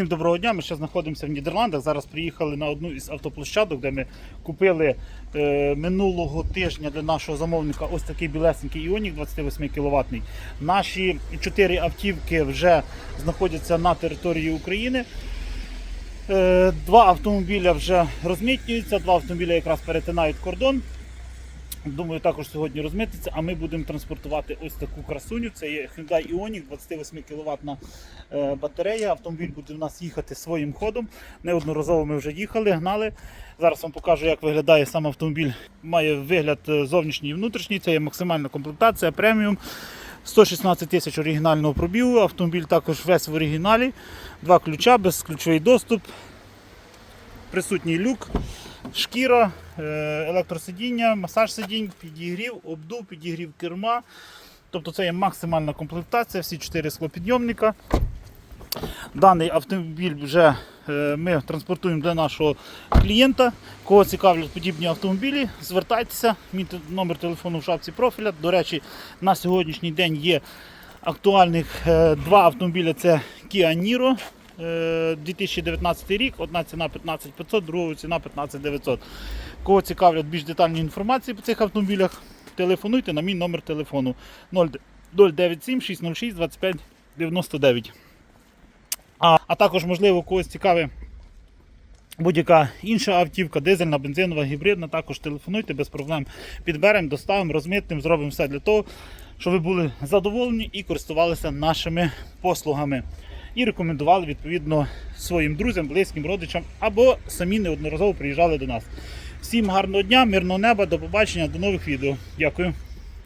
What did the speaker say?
Всім доброго дня. Ми ще знаходимося в Нідерландах. Зараз приїхали на одну із автоплощадок, де ми купили е, минулого тижня для нашого замовника ось такий білесенький Іонік 28 кВт. Наші чотири автівки вже знаходяться на території України. Е, Два автомобіля вже розмітнюються, два автомобіля якраз перетинають кордон. Думаю, також сьогодні розмититься, а ми будемо транспортувати ось таку красуню. Це є Hyundai Ioniq, 28 кВт батарея. Автомобіль буде в нас їхати своїм ходом. Неодноразово ми вже їхали, гнали. Зараз вам покажу, як виглядає сам автомобіль. Має вигляд е, зовнішній і внутрішній. Це є максимальна комплектація, преміум. 116 тисяч оригінального пробігу. Автомобіль також весь в оригіналі. Два ключа, безключовий доступ, присутній люк, шкіра, е, електросидіння, масаж сидінь, підігрів, обдув, підігрів керма. Тобто це є максимальна комплектація, всі чотири склопідйомника. Даний автомобіль вже е, ми транспортуємо для нашого клієнта. Кого цікавлять подібні автомобілі, звертайтеся. Мій номер телефону в шапці профіля. До речі, на сьогоднішній день є актуальних е, два автомобіля. Це Kia Niro. Е, 2019 рік, одна ціна 15500, друга ціна 15900. Кого цікавлять більш детальні інформації по цих автомобілях, телефонуйте на мій номер телефону 097 606 25 99. А, а також, можливо, когось цікавить будь-яка інша автівка, дизельна, бензинова, гібридна, також телефонуйте без проблем. Підберемо, доставимо, розмитнемо, зробимо все для того, щоб ви були задоволені і користувалися нашими послугами. І рекомендували відповідно своїм друзям, близьким, родичам або самі неодноразово приїжджали до нас. Всім гарного дня, мирного неба, до побачення, до нових відео. Дякую.